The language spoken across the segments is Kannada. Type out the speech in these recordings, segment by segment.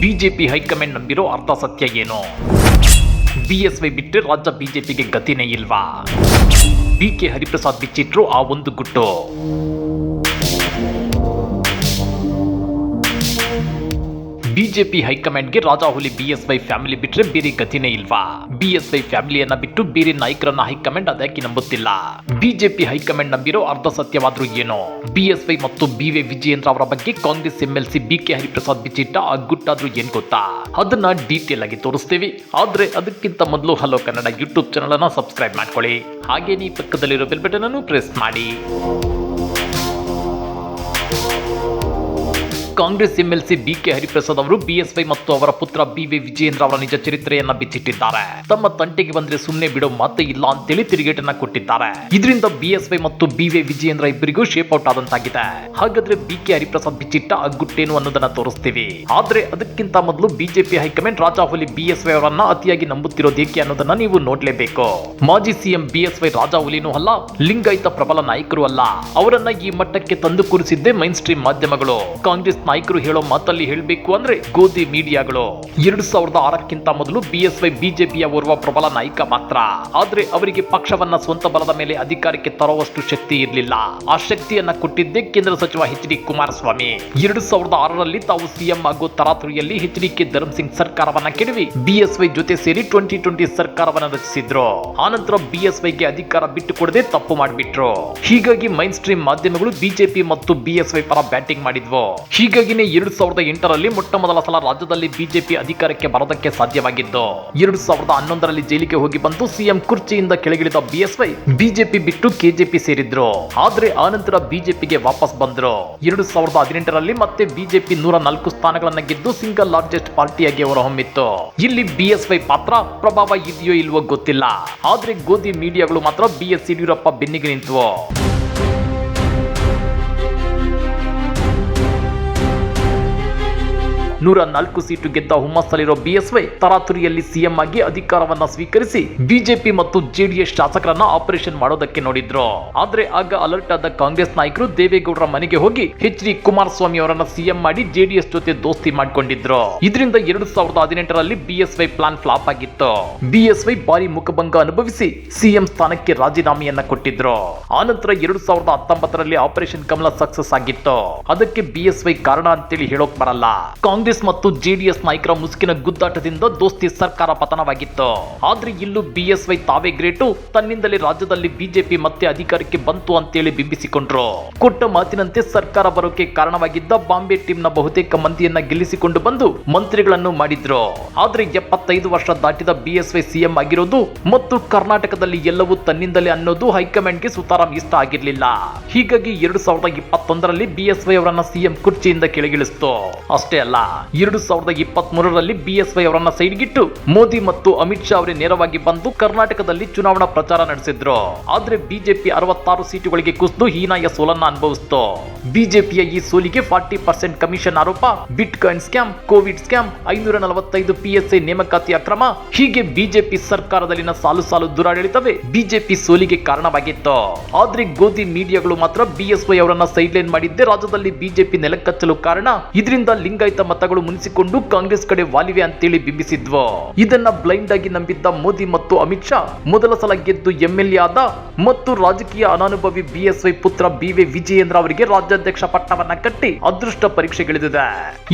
ಬಿಜೆಪಿ ಹೈಕಮಾಂಡ್ ನಂಬಿರೋ ಅರ್ಧ ಸತ್ಯ ಏನು? ವೈ ಬಿಟ್ಟರೆ ರಾಜ್ಯ ಬಿಜೆಪಿಗೆ ಗತಿನೇ ಇಲ್ವಾ? ಬಿ ಕೆ ಹರಿಪ್ರಸಾದ್ ಬಿಚ್ಚಿಟ್ರು ಆ ಒಂದು ಗುಟ್ಟು. ಬಿಜೆಪಿ ಹೈಕಮಾಂಡ್ಗೆ ರಾಜಾಹುಲಿ ಬಿಎಸ್ವೈ ಫ್ಯಾಮಿಲಿ ಬಿಟ್ರೆ ಬೇರೆ ಗತಿನೇ ಇಲ್ವಾ? ಬಿಎಸ್ವೈ ಫ್ಯಾಮಿಲಿಯನ್ನ ಬಿಟ್ಟು ಬೇರೆ ನಾಯಕರನ್ನ ಹೈಕಮಾಂಡ್ ಅದಕ್ಕೆ ನಂಬುತ್ತಿಲ್ಲ? ಬಿಜೆಪಿ ಹೈಕಮಾಂಡ್ ನಂಬಿರೋ ಅರ್ಧ ಸತ್ಯವಾದ್ರೂ ಏನೋ? ಬಿಎಸ್ವೈ ಮತ್ತು ಬಿವೆ ವಿಜಯೇಂದ್ರ ಅವರ ಬಗ್ಗೆ Congress MLC B K Hariprasad ಬಿಚ್ಚಿಟ್ಟ ಆ ಗುಟ್ಟಾದ್ರೂ ಏನ್ ಗೊತ್ತಾ? ಅದನ್ನ ಡೀಟೇಲ್ ಆಗಿ ತೋರಿಸ್ತೀವಿ. ಆದ್ರೆ ಅದಕ್ಕಿಂತ ಮೊದಲು ಹಲೋ ಕನ್ನಡ ಯೂಟ್ಯೂಬ್ ಚಾನಲ್ ಅನ್ನ ಸಬ್ಸ್ಕ್ರೈಬ್ ಮಾಡ್ಕೊಳ್ಳಿ. ಹಾಗೇನೇ ಪಕ್ಕದಲ್ಲಿರೋ ಬೆಲ್ ಬಟನ್ ಅನ್ನು ಪ್ರೆಸ್ ಮಾಡಿ. Congress MLC B K Hariprasad ಅವರು, ಬಿಎಸ್ವೈ ಮತ್ತು ಅವರ ಪುತ್ರ ಬಿ ವಿ ವಿಜಯೇಂದ್ರ ಅವರ ನಿಜ ಚರಿತ್ರೆಯನ್ನ ಬಿಚ್ಚಿಟ್ಟಿದ್ದಾರೆ. ತಮ್ಮ ತಂಟೆಗೆ ಬಂದ್ರೆ ಸುಮ್ಮನೆ ಬಿಡೋ ಮಾತೇ ಇಲ್ಲ ಅಂತೇಳಿ ತಿರುಗೇಟನ್ನ ಕೊಟ್ಟಿದ್ದಾರೆ. ಇದರಿಂದ ಬಿಎಸ್ವೈ ಮತ್ತು ಬಿ ವಿ ವಿಜಯೇಂದ್ರ ಇಬ್ಬರಿಗೂ ಶೇಪ್ ಔಟ್ ಆದಂತಾಗಿದೆ. ಹಾಗಾದ್ರೆ ಬಿ ಕೆ ಹರಿಪ್ರಸಾದ್ ಬಿಚ್ಚಿಟ್ಟ ಅಗ್ಗುಟ್ಟೇನು ಗುಟ್ಟೇನು ಅನ್ನೋದನ್ನ ತೋರಿಸ್ತೀವಿ. ಆದ್ರೆ ಅದಕ್ಕಿಂತ ಮೊದಲು ಬಿಜೆಪಿ ಹೈಕಮಾಂಡ್ ರಾಜಾಹುಲಿ ಬಿಎಸ್ವೈ ಅವರನ್ನ ಅತಿಯಾಗಿ ನಂಬುತ್ತಿರೋದು ಏಕೆ ಅನ್ನೋದನ್ನ ನೀವು ನೋಡ್ಲೇಬೇಕು. ಮಾಜಿ ಸಿಎಂ ಬಿಎಸ್ವೈ ರಾಜಾಹುಲಿನೂ ಅಲ್ಲ, ಲಿಂಗಾಯಿತ ಪ್ರಬಲ ನಾಯಕರು ಅಲ್ಲ. ಅವರನ್ನ ಈ ಮಟ್ಟಕ್ಕೆ ತಂದು ಕೂರಿಸಿದ್ದೇ ಮೈನ್ ಸ್ಟ್ರೀಮ್ ಮಾಧ್ಯಮಗಳು. ಕಾಂಗ್ರೆಸ್ ನಾಯಕರು ಹೇಳೋ ಮಾತಲ್ಲಿ ಹೇಳಬೇಕು ಅಂದ್ರೆ ಗೋಧಿ ಮೀಡಿಯಾಗಳು. ಎರಡು ಸಾವಿರದ ಆರಕ್ಕಿಂತ ಮೊದಲು ಬಿಎಸ್ವೈ, ಬಿಜೆಪಿಯ ಓರ್ವ ಪ್ರಬಲ ನಾಯಕ ಮಾತ್ರ. ಆದ್ರೆ ಅವರಿಗೆ ಪಕ್ಷವನ್ನ ಸ್ವಂತ ಬಲದ ಮೇಲೆ ಅಧಿಕಾರಕ್ಕೆ ತರುವಷ್ಟು ಶಕ್ತಿ ಇರಲಿಲ್ಲ. ಆ ಶಕ್ತಿಯನ್ನ ಕೊಟ್ಟಿದ್ದೇ ಕೇಂದ್ರ ಸಚಿವ ಎಚ್ ಡಿ ಕುಮಾರಸ್ವಾಮಿ. ಎರಡು ಸಾವಿರದ ಆರರಲ್ಲಿ ತಾವು ಸಿಎಂ ಆಗೋ ತರಾತುರಿಯಲ್ಲಿ H D K Dharam Singh ಸರ್ಕಾರವನ್ನ ಕೆಡವಿ ಬಿಎಸ್ವೈ ಜೊತೆ ಸೇರಿ ಟ್ವೆಂಟಿ ಟ್ವೆಂಟಿ ಸರ್ಕಾರವನ್ನ ರಚಿಸಿದ್ರು. ಆನಂತರ ಬಿಎಸ್ವೈಗೆ ಅಧಿಕಾರ ಬಿಟ್ಟು ಕೊಡದೆ ತಪ್ಪು ಮಾಡಿಬಿಟ್ರು. ಹೀಗಾಗಿ ಮೈನ್ ಸ್ಟ್ರೀಮ್ ಮಾಧ್ಯಮಗಳು ಬಿಜೆಪಿ ಮತ್ತು ಬಿಎಸ್ವೈ ಪರ ಬ್ಯಾಟಿಂಗ್ ಮಾಡಿದ್ವು. ಹೀಗಾಗಿನೇ ಎರಡು ಸಾವಿರದ ಎಂಟರಲ್ಲಿ ಮೊಟ್ಟ ಮೊದಲ ಸಲ ರಾಜ್ಯದಲ್ಲಿ ಬಿಜೆಪಿ ಅಧಿಕಾರಕ್ಕೆ ಬರೋದಕ್ಕೆ ಸಾಧ್ಯವಾಗಿದ್ದು, ಎರಡು ಸಾವಿರದ ಹನ್ನೊಂದರಲ್ಲಿ ಜೈಲಿಗೆ ಹೋಗಿ ಬಂದು ಸಿಎಂ ಕುರ್ಚಿಯಿಂದ ಕೆಳಗಿಳಿದ ಬಿಎಸ್ವೈ ಬಿಜೆಪಿ ಬಿಟ್ಟು ಕೆಜೆಪಿ ಸೇರಿದ್ರು. ಆದ್ರೆ ಆನಂತರ ಬಿಜೆಪಿಗೆ ವಾಪಸ್ ಬಂದ್ರು. ಎರಡು ಸಾವಿರದ ಹದಿನೆಂಟರಲ್ಲಿ ಮತ್ತೆ ಬಿಜೆಪಿ ನೂರ ನಾಲ್ಕು ಸ್ಥಾನಗಳನ್ನ ಗೆದ್ದು ಸಿಂಗಲ್ ಲಾರ್ಜೆಸ್ಟ್ ಪಾರ್ಟಿಯಾಗಿ ಹೊರಹೊಮ್ಮಿತ್ತು. ಇಲ್ಲಿ ಬಿಎಸ್ವೈ ಪಾತ್ರ ಪ್ರಭಾವ ಇದೆಯೋ ಇಲ್ವೋ ಗೊತ್ತಿಲ್ಲ. ಆದ್ರೆ ಗೋಧಿ ಮೀಡಿಯಾಗಳು ಮಾತ್ರ ಬಿಎಸ್ ಯಡಿಯೂರಪ್ಪ ಬೆನ್ನಿಗೆ ನಿಂತವು. ನೂರ ನಾಲ್ಕು ಸೀಟು ಗೆದ್ದ ಹುಮ್ಮಸ್ಸಲ್ಲಿರೋ ಬಿಎಸ್ವೈ ತರಾತುರಿಯಲ್ಲಿ ಸಿಎಂ ಆಗಿ ಅಧಿಕಾರವನ್ನ ಸ್ವೀಕರಿಸಿ ಬಿಜೆಪಿ ಮತ್ತು ಜೆಡಿಎಸ್ ಶಾಸಕರನ್ನ ಆಪರೇಷನ್ ಮಾಡೋದಕ್ಕೆ ನೋಡಿದ್ರು. ಆದ್ರೆ ಆಗ ಅಲರ್ಟ್ ಆದ ಕಾಂಗ್ರೆಸ್ ನಾಯಕರು ದೇವೇಗೌಡರ ಮನೆಗೆ ಹೋಗಿ ಎಚ್ ಡಿ ಕುಮಾರಸ್ವಾಮಿ ಅವರನ್ನ ಸಿಎಂ ಮಾಡಿ ಜೆಡಿಎಸ್ ಜೊತೆ ದೋಸ್ತಿ ಮಾಡಿಕೊಂಡಿದ್ರು. ಇದರಿಂದ ಎರಡು ಸಾವಿರದ ಹದಿನೆಂಟರಲ್ಲಿ ಬಿಎಸ್ವೈ ಪ್ಲಾನ್ ಫ್ಲಾಪ್ ಆಗಿತ್ತು. ಬಿಎಸ್ವೈ ಭಾರಿ ಮುಖಭಂಗ ಅನುಭವಿಸಿ ಸಿಎಂ ಸ್ಥಾನಕ್ಕೆ ರಾಜೀನಾಮೆಯನ್ನ ಕೊಟ್ಟಿದ್ರು. ಆನಂತರ ಎರಡು ಸಾವಿರದ ಹತ್ತೊಂಬತ್ತರಲ್ಲಿ ಆಪರೇಷನ್ ಕಮಲ ಸಕ್ಸಸ್ ಆಗಿತ್ತು. ಅದಕ್ಕೆ ಬಿಎಸ್ವೈ ಕಾರಣ ಅಂತೇಳಿ ಹೇಳೋಕ್ ಬರಲ್ಲ. ಕಾಂಗ್ರೆಸ್ ಮತ್ತು ಜೆಡಿಎಸ್ ನಾಯಕರ ಮುಸುಕಿನ ಗುದ್ದಾಟದಿಂದ ದೋಸ್ತಿ ಸರ್ಕಾರ ಪತನವಾಗಿತ್ತು. ಆದ್ರೆ ಇಲ್ಲೂ ಬಿಎಸ್ವೈ ತಾವೇ ಗ್ರೇಟು, ತನ್ನಿಂದಲೇ ರಾಜ್ಯದಲ್ಲಿ ಬಿಜೆಪಿ ಮತ್ತೆ ಅಧಿಕಾರಕ್ಕೆ ಬಂತು ಅಂತೇಳಿ ಬಿಂಬಿಸಿಕೊಂಡ್ರು. ಕೊಟ್ಟ ಮಾತಿನಂತೆ ಸರ್ಕಾರ ಬರೋಕೆ ಕಾರಣವಾಗಿದ್ದ ಬಾಂಬೆ ಟೀಮ್ನ ಬಹುತೇಕ ಮಂದಿಯನ್ನ ಗೆಲ್ಲಿಸಿಕೊಂಡು ಬಂದು ಮಂತ್ರಿಗಳನ್ನು ಮಾಡಿದ್ರು. ಆದ್ರೆ ಎಪ್ಪತ್ತೈದು ವರ್ಷ ದಾಟಿದ ಬಿಎಸ್ವೈ ಸಿಎಂ ಆಗಿರೋದು ಮತ್ತು ಕರ್ನಾಟಕದಲ್ಲಿ ಎಲ್ಲವೂ ತನ್ನಿಂದಲೇ ಅನ್ನೋದು ಹೈಕಮಾಂಡ್ಗೆ ಸುತಾರಾಮ್ ಇಷ್ಟ ಆಗಿರ್ಲಿಲ್ಲ. ಹೀಗಾಗಿ ಎರಡು ಸಾವಿರದ ಇಪ್ಪತ್ತೊಂದರಲ್ಲಿ ಬಿಎಸ್ವೈ ಅವರನ್ನ ಸಿಎಂ ಕುರ್ಚಿಯಿಂದ ಕೆಳಗಿಳಿಸ್ತು. ಅಷ್ಟೇ ಅಲ್ಲ ಎರಡು ಸಾವಿರದ ಇಪ್ಪತ್ತ್ ಮೂರರಲ್ಲಿ ಬಿಎಸ್ವೈ ಅವರನ್ನ ಸೈಡ್ಗಿಟ್ಟು ಮೋದಿ ಮತ್ತು ಅಮಿತ್ ಶಾ ಅವರೇ ನೇರವಾಗಿ ಬಂದು ಕರ್ನಾಟಕದಲ್ಲಿ ಚುನಾವಣಾ ಪ್ರಚಾರ ನಡೆಸಿದ್ರು. ಆದ್ರೆ ಬಿಜೆಪಿ ಅರವತ್ತಾರು ಸೀಟುಗಳಿಗೆ ಕುಸಿದು ಹೀನಾಯ ಸೋಲನ್ನ ಅನುಭವಿಸ್ತು. ಬಿಜೆಪಿಯ ಈ ಸೋಲಿಗೆ ಫಾರ್ಟಿ ಪರ್ಸೆಂಟ್ ಕಮಿಷನ್ ಆರೋಪ bitcoin scam, Covid scam, ಐನೂರ ನಲವತ್ತೈದು ಪಿಎಸ್ಐ ನೇಮಕಾತಿ ಅಕ್ರಮ, ಹೀಗೆ ಬಿಜೆಪಿ ಸರ್ಕಾರದಲ್ಲಿನ ಸಾಲು ಸಾಲು ದುರಾಡಳಿತವೇ ಬಿಜೆಪಿ ಸೋಲಿಗೆ ಕಾರಣವಾಗಿತ್ತು. ಆದ್ರೆ ಗೋಧಿ ಮೀಡಿಯಾಗಳು ಮಾತ್ರ ಬಿಎಸ್ವೈ ಅವರನ್ನ ಸೈಡ್ಲೈನ್ ಮಾಡಿದ್ದೆ ರಾಜ್ಯದಲ್ಲಿ ಬಿಜೆಪಿ ನೆಲಕಚ್ಚಲು ಕಾರಣ, ಇದರಿಂದ ಲಿಂಗಾಯತ ಮತಗಳು ಮುನಿಸಿಕೊಂಡು ಕಾಂಗ್ರೆಸ್ ಕಡೆ ವಾಲಿವೆ ಅಂತೇಳಿ ಬಿಂಬಿಸಿದ್ವು. ಇದನ್ನ ಬ್ಲೈಂಡ್ ಆಗಿ ನಂಬಿದ್ದ ಮೋದಿ ಮತ್ತು ಅಮಿತ್ ಶಾ ಮೊದಲ ಸಲ ಗೆದ್ದು ಎಂಎಲ್ಎ ಆದ ಮತ್ತು ರಾಜಕೀಯ ಅನಾನುಭವಿ ಬಿಎಸ್ವೈ ಪುತ್ರ ಬಿವಿ ವಿಜಯೇಂದ್ರ ಅವರಿಗೆ ರಾಜ್ಯಾಧ್ಯಕ್ಷ ಪಟ್ಟವನ್ನ ಕಟ್ಟಿ ಅದೃಷ್ಟ ಪರೀಕ್ಷೆಗಿಳಿದಿದೆ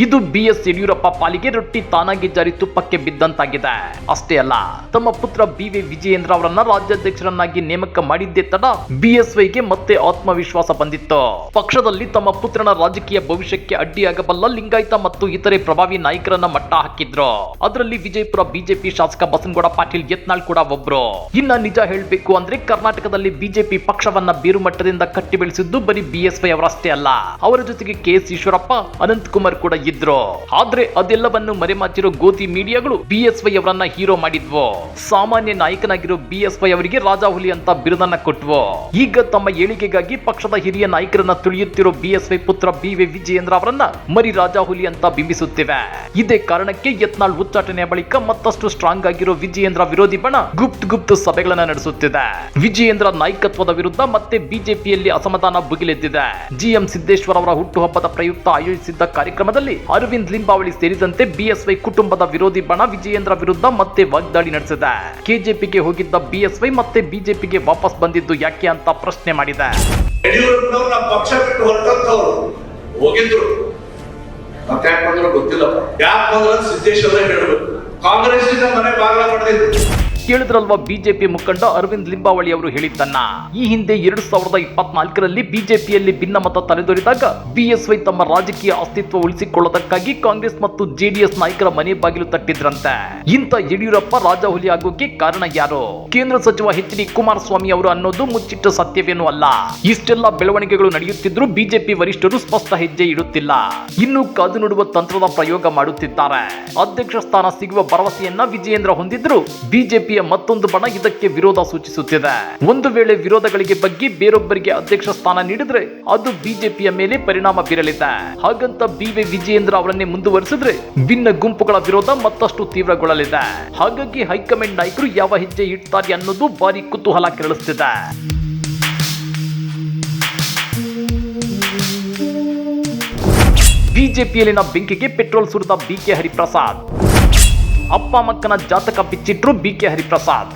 ಇದು ಬಿಎಸ್ ಯಡಿಯೂರಪ್ಪ ಪಾಲಿಗೆ ರೊಟ್ಟಿ ತಾನಾಗಿ ಜಾರಿ ತುಪ್ಪಕ್ಕೆ ಬಿದ್ದಂತಾಗಿದೆ. ಅಷ್ಟೇ ಅಲ್ಲ, ತಮ್ಮ ಪುತ್ರ ಬಿವಿ ವಿಜಯೇಂದ್ರ ಅವರನ್ನ ರಾಜ್ಯಾಧ್ಯಕ್ಷರನ್ನಾಗಿ ನೇಮಕ ಮಾಡಿದ್ದೇ ತಡ ಬಿಎಸ್ವೈಗೆ ಮತ್ತೆ ಆತ್ಮವಿಶ್ವಾಸ ಬಂದಿತ್ತು. ಪಕ್ಷದಲ್ಲಿ ತಮ್ಮ ಪುತ್ರನ ರಾಜಕೀಯ ಭವಿಷ್ಯಕ್ಕೆ ಅಡ್ಡಿಯಾಗಬಲ್ಲ ಲಿಂಗಾಯತ ಮತ್ತು ಇತರೆ ಪ್ರಭಾವಿ ನಾಯಕರನ್ನ ಮಟ್ಟ ಹಾಕಿದ್ರು. ಅದರಲ್ಲಿ ವಿಜಯಪುರ ಬಿಜೆಪಿ ಶಾಸಕ ಬಸನಗೌಡ, ಪಾಟೀಲ್ ಯತ್ನಾಳ್ ಕೂಡ ಒಬ್ರು. ಇನ್ನ ನಿಜ ಹೇಳಬೇಕು ಅಂದ್ರೆ ಕರ್ನಾಟಕದಲ್ಲಿ ಬಿಜೆಪಿ ಪಕ್ಷವನ್ನ ಬೀರು ಮಟ್ಟದಿಂದ ಕಟ್ಟಿ ಬೆಳೆಸಿದ್ದು ಬರೀ ಬಿಎಸ್ವೈ ಅವರಷ್ಟೇ ಅಲ್ಲ. ಅವರ ಜೊತೆಗೆ ಕೆ ಎಸ್ ಈಶ್ವರಪ್ಪ, ಅನಂತ್ ಕುಮಾರ್ ಕೂಡ ಇದ್ರು. ಆದ್ರೆ ಅದೆಲ್ಲವನ್ನು ಮರೆಮಾಚಿರೋ ಗೋಧಿ ಮೀಡಿಯಾಗಳು ಬಿಎಸ್ವೈ ಅವರನ್ನ ಹೀರೋ ಮಾಡಿದ್ವು. ಸಾಮಾನ್ಯ ನಾಯಕನಾಗಿರೋ ಬಿಎಸ್ವೈ ಅವರಿಗೆ ರಾಜಾಹುಲಿ ಅಂತ ಬಿರುದನ್ನ ಕೊಟ್ವು. ಈಗ ತಮ್ಮ ಏಳಿಗೆಗಾಗಿ ಪಕ್ಷದ ಹಿರಿಯ ನಾಯಕರನ್ನ ತುಳಿಯುತ್ತಿರೋ ಬಿಎಸ್ವೈ ಪುತ್ರ ಬಿ ವಿ ವಿಜಯೇಂದ್ರ ಅವರನ್ನ ಮರಿ ರಾಜಾಹುಲಿ ಅಂತ ಬಿಂಬಿಸಿ ಎಬ್ಬಿಸುತ್ತಿವೆ ಇದೇ ಕಾರಣಕ್ಕೆ ಯತ್ನಾಳ್ ಉಚ್ಚಾಟನೆಯ ಬಳಿಕ ಮತ್ತಷ್ಟು ಸ್ಟ್ರಾಂಗ್ ಆಗಿರೋ ವಿಜಯೇಂದ್ರ ವಿರೋಧಿ ಬಣ ಗುಪ್ತ ಗುಪ್ತ ಸಭೆಗಳನ್ನ ನಡೆಸುತ್ತಿದೆ. ವಿಜಯೇಂದ್ರ ನಾಯಕತ್ವದ ವಿರುದ್ಧ ಮತ್ತೆ ಬಿಜೆಪಿಯಲ್ಲಿ ಅಸಮಾಧಾನ ಭುಗಿಲೆದ್ದಿದೆ. ಜಿಎಂ ಸಿದ್ದೇಶ್ವರ ಅವರ ಹುಟ್ಟುಹಬ್ಬದ ಪ್ರಯುಕ್ತ ಆಯೋಜಿಸಿದ್ದ ಕಾರ್ಯಕ್ರಮದಲ್ಲಿ ಅರವಿಂದ್ ಲಿಂಬಾವಳಿ ಸೇರಿದಂತೆ ಬಿಎಸ್ವೈ ಕುಟುಂಬದ ವಿರೋಧಿ ಬಣ ವಿಜಯೇಂದ್ರ ವಿರುದ್ಧ ಮತ್ತೆ ವಾಗ್ದಾಳಿ ನಡೆಸಿದೆ. ಕೆಜೆಪಿಗೆ ಹೋಗಿದ್ದ ಬಿಎಸ್ವೈ ಮತ್ತೆ ಬಿಜೆಪಿಗೆ ವಾಪಸ್ ಬಂದಿದ್ದು ಯಾಕೆ ಅಂತ ಪ್ರಶ್ನೆ ಮಾಡಿದೆ. ಯಡಿಯೂರಪ್ಪನವರು ಪಕ್ಷ ಬಿಟ್ಟು ಹೊರಟಂತವ್ರು ಹೋಗಿದ್ರು. ಮತ್ತೆ ಯಾಕೆ ಗೊತ್ತಿಲ್ಲಪ್ಪ? ಯಾಕೆ ಬಂದ್ರೆ ಸಿದ್ದೇಶ್ವರ ಹೇಳ್ಬೇಕು. ಕಾಂಗ್ರೆಸ್ ಮನೆ ಬಾಗಿಲ ಪಡೆದಿದ್ರು ಕೇಳಿದ್ರಲ್ವಾ ಬಿಜೆಪಿ ಮುಖಂಡ ಅರವಿಂದ್ ಲಿಂಬಾವಳಿ ಅವರು ಹೇಳಿದ್ದನ್ನ? ಈ ಹಿಂದೆ ಎರಡು ಸಾವಿರದ ಇಪ್ಪತ್ನಾಲ್ಕರಲ್ಲಿ ಬಿಜೆಪಿಯಲ್ಲಿ ಭಿನ್ನಮತ ತಲೆದೋರಿದಾಗ ಬಿಎಸ್ವೈ ತಮ್ಮ ರಾಜಕೀಯ ಅಸ್ತಿತ್ವ ಉಳಿಸಿಕೊಳ್ಳೋದಕ್ಕಾಗಿ ಕಾಂಗ್ರೆಸ್ ಮತ್ತು ಜೆಡಿಎಸ್ ನಾಯಕರ ಮನೆ ಬಾಗಿಲು ತಟ್ಟಿದ್ರಂತೆ. ಇಂಥ ಯಡಿಯೂರಪ್ಪ ರಾಜಹುಲಿ ಆಗೋಕೆ ಕಾರಣ ಯಾರು? ಕೇಂದ್ರ ಸಚಿವ ಎಚ್ ಡಿ ಕುಮಾರಸ್ವಾಮಿ ಅವರು ಅನ್ನೋದು ಮುಚ್ಚಿಟ್ಟ ಸತ್ಯವೇನೂ ಅಲ್ಲ. ಇಷ್ಟೆಲ್ಲ ಬೆಳವಣಿಗೆಗಳು ನಡೆಯುತ್ತಿದ್ರು ಬಿಜೆಪಿ ವರಿಷ್ಠರು ಸ್ಪಷ್ಟ ಹೆಜ್ಜೆ ಇಡುತ್ತಿಲ್ಲ. ಇನ್ನು ಕಾದು ನೋಡುವ ತಂತ್ರದ ಪ್ರಯೋಗ ಮಾಡುತ್ತಿದ್ದಾರೆ. ಅಧ್ಯಕ್ಷ ಸ್ಥಾನ ಸಿಗುವ ಭರವಸೆಯನ್ನ ವಿಜಯೇಂದ್ರ ಹೊಂದಿದ್ರು ಬಿಜೆಪಿಯ ಮತ್ತೊಂದು ಬಣ ಇದಕ್ಕೆ ವಿರೋಧ ಸೂಚಿಸುತ್ತಿದೆ. ಒಂದು ವೇಳೆ ವಿರೋಧಗಳಿಗೆ ಬಗ್ಗೆ ಬೇರೊಬ್ಬರಿಗೆ ಅಧ್ಯಕ್ಷ ಸ್ಥಾನ ನೀಡಿದ್ರೆ ಅದು ಬಿಜೆಪಿಯ ಮೇಲೆ ಪರಿಣಾಮ ಬೀರಲಿದೆ. ಹಾಗಂತ ಬಿವೈ ವಿಜಯೇಂದ್ರ ಅವರನ್ನೇ ಮುಂದುವರಿಸಿದ್ರೆ ಭಿನ್ನ ಗುಂಪುಗಳ ವಿರೋಧ ಮತ್ತಷ್ಟು ತೀವ್ರಗೊಳ್ಳಲಿದೆ. ಹಾಗಾಗಿ ಹೈಕಮಾಂಡ್ ನಾಯಕರು ಯಾವ ಹೆಜ್ಜೆ ಇಡ್ತಾರೆ ಅನ್ನೋದು ಭಾರಿ ಕುತೂಹಲ ಕೆರಳಿಸ್ತಿದೆ. ಬಿಜೆಪಿಯಲ್ಲಿನ ಬೆಂಕಿಗೆ ಪೆಟ್ರೋಲ್ ಸುರಿದ ಬಿಕೆ ಹರಿಪ್ರಸಾದ್. ಅಪ್ಪ ಮಕ್ಕನ ಜಾತಕ ಬಿಚ್ಚಿಟ್ರು ಬಿಕೆ ಹರಿಪ್ರಸಾದ್.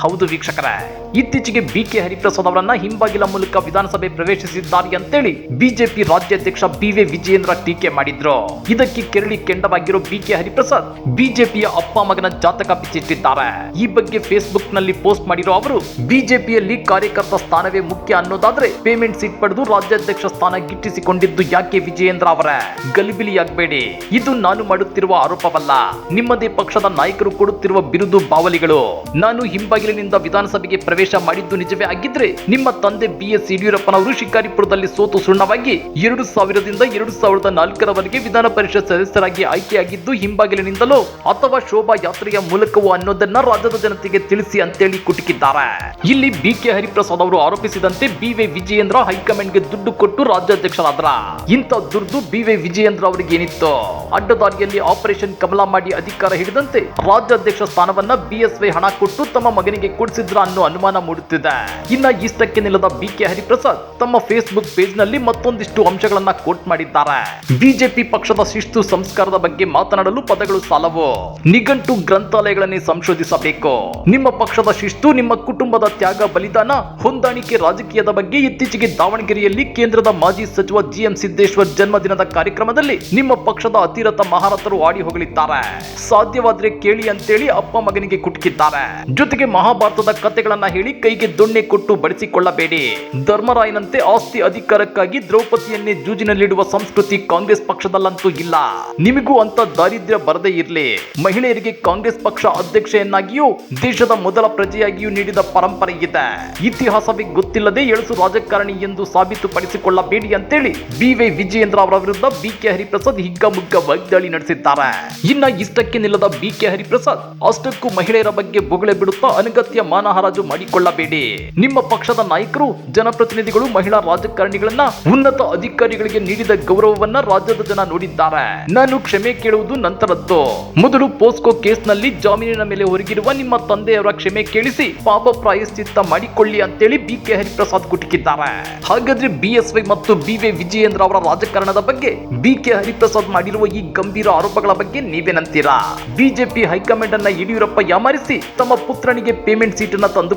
ಹೌದು ವೀಕ್ಷಕರೇ. ಇತ್ತೀಚೆಗೆ ಬಿಕೆ ಹರಿಪ್ರಸಾದ್ ಅವರನ್ನ ಹಿಂಬಾಗಿಲ ಮೂಲಕ ವಿಧಾನಸಭೆ ಪ್ರವೇಶಿಸಿದ್ದಾರೆ ಅಂತೇಳಿ ಬಿಜೆಪಿ ರಾಜ್ಯಾಧ್ಯಕ್ಷ ಬಿವೆ ವಿಜಯೇಂದ್ರ ಟೀಕೆ ಮಾಡಿದ್ರು. ಇದಕ್ಕೆ ಕೆರಳಿ ಕೆಂಡವಾಗಿರೋ ಬಿಕೆ ಹರಿಪ್ರಸಾದ್ ಬಿಜೆಪಿಯ ಅಪ್ಪ ಮಗನ ಜಾತಕ ಬಿಚ್ಚಿಟ್ಟಿದ್ದಾರೆ. ಈ ಬಗ್ಗೆ ಫೇಸ್ಬುಕ್ನಲ್ಲಿ ಪೋಸ್ಟ್ ಮಾಡಿರೋ ಅವರು ಬಿಜೆಪಿಯಲ್ಲಿ ಕಾರ್ಯಕರ್ತ ಸ್ಥಾನವೇ ಮುಖ್ಯ ಅನ್ನೋದಾದ್ರೆ ಪೇಮೆಂಟ್ ಸೀಟ್ ಪಡೆದು ರಾಜ್ಯಾಧ್ಯಕ್ಷ ಸ್ಥಾನ ಗಿಟ್ಟಿಸಿಕೊಂಡಿದ್ದು ಯಾಕೆ ವಿಜಯೇಂದ್ರ ಅವರೇ? ಗಲಿಬಿಲಿಯಾಗಬೇಡಿ. ಇದು ನಾನು ಮಾಡುತ್ತಿರುವ ಆರೋಪವಲ್ಲ. ನಿಮ್ಮದೇ ಪಕ್ಷದ ನಾಯಕರು ಕೊಡುತ್ತಿರುವ ಬಿರುದು ಬಾವಲಿಗಳು. ನಾನು ಹಿಂಬಾಗಿಲಿನಿಂದ ವಿಧಾನಸಭೆಗೆ ಪ್ರವೇಶ ಮಾಡಿದ್ದು ನಿಜವೇ ಆಗಿದ್ರೆ ನಿಮ್ಮ ತಂದೆ ಬಿ ಎಸ್ ಯಡಿಯೂರಪ್ಪನವರು ಶಿಕಾರಿಪುರದಲ್ಲಿ ಸೋತು ಸುಣ್ಣವಾಗಿ ಎರಡು ಸಾವಿರದಿಂದ ಎರಡು ಸಾವಿರದ ನಾಲ್ಕರವರೆಗೆ ವಿಧಾನ ಪರಿಷತ್ ಸದಸ್ಯರಾಗಿ ಆಯ್ಕೆಯಾಗಿದ್ದು ಹಿಂಬಾಗಿಲಿನಿಂದಲೋ ಅಥವಾ ಶೋಭಾ ಯಾತ್ರೆಯ ಮೂಲಕವೋ ಅನ್ನೋದನ್ನ ರಾಜ್ಯದ ಜನತೆಗೆ ತಿಳಿಸಿ ಅಂತೇಳಿ ಕುಟುಕಿದ್ದಾರೆ. ಇಲ್ಲಿ ಬಿ ಕೆ ಹರಿಪ್ರಸಾದ್ ಅವರು ಆರೋಪಿಸಿದಂತೆ ಬಿ ವಿಜಯೇಂದ್ರ ವಿಜಯೇಂದ್ರ ಹೈಕಮಾಂಡ್ಗೆ ದುಡ್ಡು ಕೊಟ್ಟು ರಾಜ್ಯಾಧ್ಯಕ್ಷರಾದ್ರ. ಇಂಥ ದುರ್ದು ಬಿ ವಿ ವಿಜಯೇಂದ್ರ ಅವರಿಗೆ ಏನಿತ್ತು? ಅಡ್ಡದಾರಿಯಲ್ಲಿ ಆಪರೇಷನ್ ಕಮಲ ಮಾಡಿ ಅಧಿಕಾರ ಹಿಡಿದಂತೆ ರಾಜ್ಯಾಧ್ಯಕ್ಷ ಸ್ಥಾನವನ್ನ ಬಿಎಸ್ವೈ ಹಣ ಕೊಟ್ಟು ತಮ್ಮ ಮಗನಿಗೆ ಕೊಡಿಸಿದ್ರ ಅನ್ನೋ ಅನುಮಾನ ಮೂಡುತ್ತಿದೆ. ಇನ್ನ ಇಷ್ಟಕ್ಕೆ ನಿಲ್ಲದ ಬಿ ಕೆ ಹರಿಪ್ರಸಾದ್ ತಮ್ಮ ಫೇಸ್ಬುಕ್ ಪೇಜ್ನಲ್ಲಿ ಮತ್ತೊಂದಿಷ್ಟು ಅಂಶಗಳನ್ನ ಕೋಟ್ ಮಾಡಿದ್ದಾರೆ. ಬಿಜೆಪಿ ಪಕ್ಷದ ಶಿಸ್ತು ಸಂಸ್ಕಾರದ ಬಗ್ಗೆ ಮಾತನಾಡಲು ಪದಗಳು ಸಾಲವು. ನಿಘಂಟು ಗ್ರಂಥಾಲಯಗಳನ್ನೇ ಸಂಶೋಧಿಸಬೇಕು. ನಿಮ್ಮ ಪಕ್ಷದ ಶಿಸ್ತು, ನಿಮ್ಮ ಕುಟುಂಬದ ತ್ಯಾಗ, ಬಲಿದಾನ, ಹೊಂದಾಣಿಕೆ ರಾಜಕೀಯದ ಬಗ್ಗೆ ಇತ್ತೀಚೆಗೆ ದಾವಣಗೆರೆಯಲ್ಲಿ ಕೇಂದ್ರದ ಮಾಜಿ ಸಚಿವ ಜಿಎಂ ಸಿದ್ದೇಶ್ವರ್ ಜನ್ಮದಿನದ ಕಾರ್ಯಕ್ರಮದಲ್ಲಿ ನಿಮ್ಮ ಪಕ್ಷದ ಅತಿರಥ ಮಹಾರಥರು ಆಡಿ ಹೋಗಲಿದ್ದಾರೆ ಸಾಧ್ಯವಾದ್ರೆ ಕೇಳಿ ಅಂತೇಳಿ ಅಪ್ಪ ಮಗನಿಗೆ ಕುಟುಕಿದ್ದಾರೆ. ಜೊತೆಗೆ ಮಹಾಭಾರತದ ಕಥೆಗಳನ್ನ ಹೇಳಿ ಕೈಗೆ ದೊಣ್ಣೆ ಕೊಟ್ಟು ಬಳಸಿಕೊಳ್ಳಬೇಡಿ ಧರ್ಮರಾಯನಂತೆ ಆಸ್ತಿ ಅಧಿಕಾರಕ್ಕಾಗಿ ದ್ರೌಪದಿಯನ್ನೇ ಜೂಜಿನಲ್ಲಿಡುವ ಸಂಸ್ಕೃತಿ ಕಾಂಗ್ರೆಸ್ ಪಕ್ಷದಲ್ಲಂತೂ ಇಲ್ಲ. ನಿಮಗೂ ಅಂತ ದಾರಿದ್ರ್ಯ ಬರದೇ ಇರಲಿ. ಮಹಿಳೆಯರಿಗೆ ಕಾಂಗ್ರೆಸ್ ಪಕ್ಷ ಅಧ್ಯಕ್ಷೆಯನ್ನಾಗಿಯೂ, ದೇಶದ ಮೊದಲ ಪ್ರಜೆಯಾಗಿಯೂ ನೀಡಿದ ಪರಂಪರೆ ಇದೆ. ಇತಿಹಾಸವೇ ಗೊತ್ತಿಲ್ಲದೆ ಎಳಸು ರಾಜಕಾರಣಿ ಎಂದು ಸಾಬೀತುಪಡಿಸಿಕೊಳ್ಳಬೇಡಿ ಅಂತೇಳಿ ಬಿವೈ ವಿಜಯೇಂದ್ರ ಅವರ ವಿರುದ್ಧ ಬಿಕೆ ಹರಿಪ್ರಸಾದ್ ಹಿಗ್ಗಮುಗ್ಗ ವಾಗ್ದಾಳಿ ನಡೆಸಿದ್ದಾರೆ. ಇನ್ನ ಇಷ್ಟಕ್ಕೆ ನಿಲ್ಲದ ಬಿಕೆ ಹರಿಪ್ರಸಾದ್, ಅಷ್ಟಕ್ಕೂ ಮಹಿಳೆಯರ ಬಗ್ಗೆ ಬೊಗಳೆ ಬಿಡುತ್ತಾ ಅನಗತ್ಯ ಮಾನಹರಾಜು ಮಾಡಿಕೊಳ್ಳಬೇಡಿ ನಿಮ್ಮ ಪಕ್ಷದ ನಾಯಕರು, ಜನಪ್ರತಿನಿಧಿಗಳು, ಮಹಿಳಾ ರಾಜಕಾರಣಿಗಳನ್ನ ಉನ್ನತ ಅಧಿಕಾರಿಗಳಿಗೆ ನೀಡಿದ ಗೌರವವನ್ನ ರಾಜ್ಯದ ಜನ ನೋಡಿದ್ದಾರೆ. ನಾನು ಕ್ಷಮೆ ಕೇಳುವುದು ನಂತರದ್ದು. ಮೊದಲು ಪೋಸ್ಕೋ ಕೇಸ್ನಲ್ಲಿ ಜಾಮೀನಿನ ಮೇಲೆ ಹೊರಗಿರುವ ನಿಮ್ಮ ತಂದೆಯವರ ಕ್ಷಮೆ ಕೇಳಿಸಿ ಪಾಪ ಪ್ರಾಯಶ್ಚಿತ್ತ ಮಾಡಿಕೊಳ್ಳಿ ಅಂತೇಳಿ ಬಿ ಕೆ ಹರಿಪ್ರಸಾದ್ ಕುಟುಕಿದ್ದಾರೆ. ಹಾಗಾದ್ರೆ ಬಿಎಸ್ವೈ ಮತ್ತು ಬಿ ವಿ ವಿಜಯೇಂದ್ರ ಅವರ ರಾಜಕಾರಣದ ಬಗ್ಗೆ ಬಿ ಕೆ ಹರಿಪ್ರಸಾದ್ ಮಾಡಿರುವ ಈ ಗಂಭೀರ ಆರೋಪಗಳ ಬಗ್ಗೆ ನೀವೇನಂತೀರಾ ಬಿಜೆಪಿ ಹೈಕಮಾಂಡ್ ಅನ್ನ ಯಡಿಯೂರಪ್ಪ ಯಾಮಾರಿಸಿ ತಮ್ಮ ಪುತ್ರನಿಗೆ ಪೇಮೆಂಟ್ ಸೀಟನ್ನ ತಂದು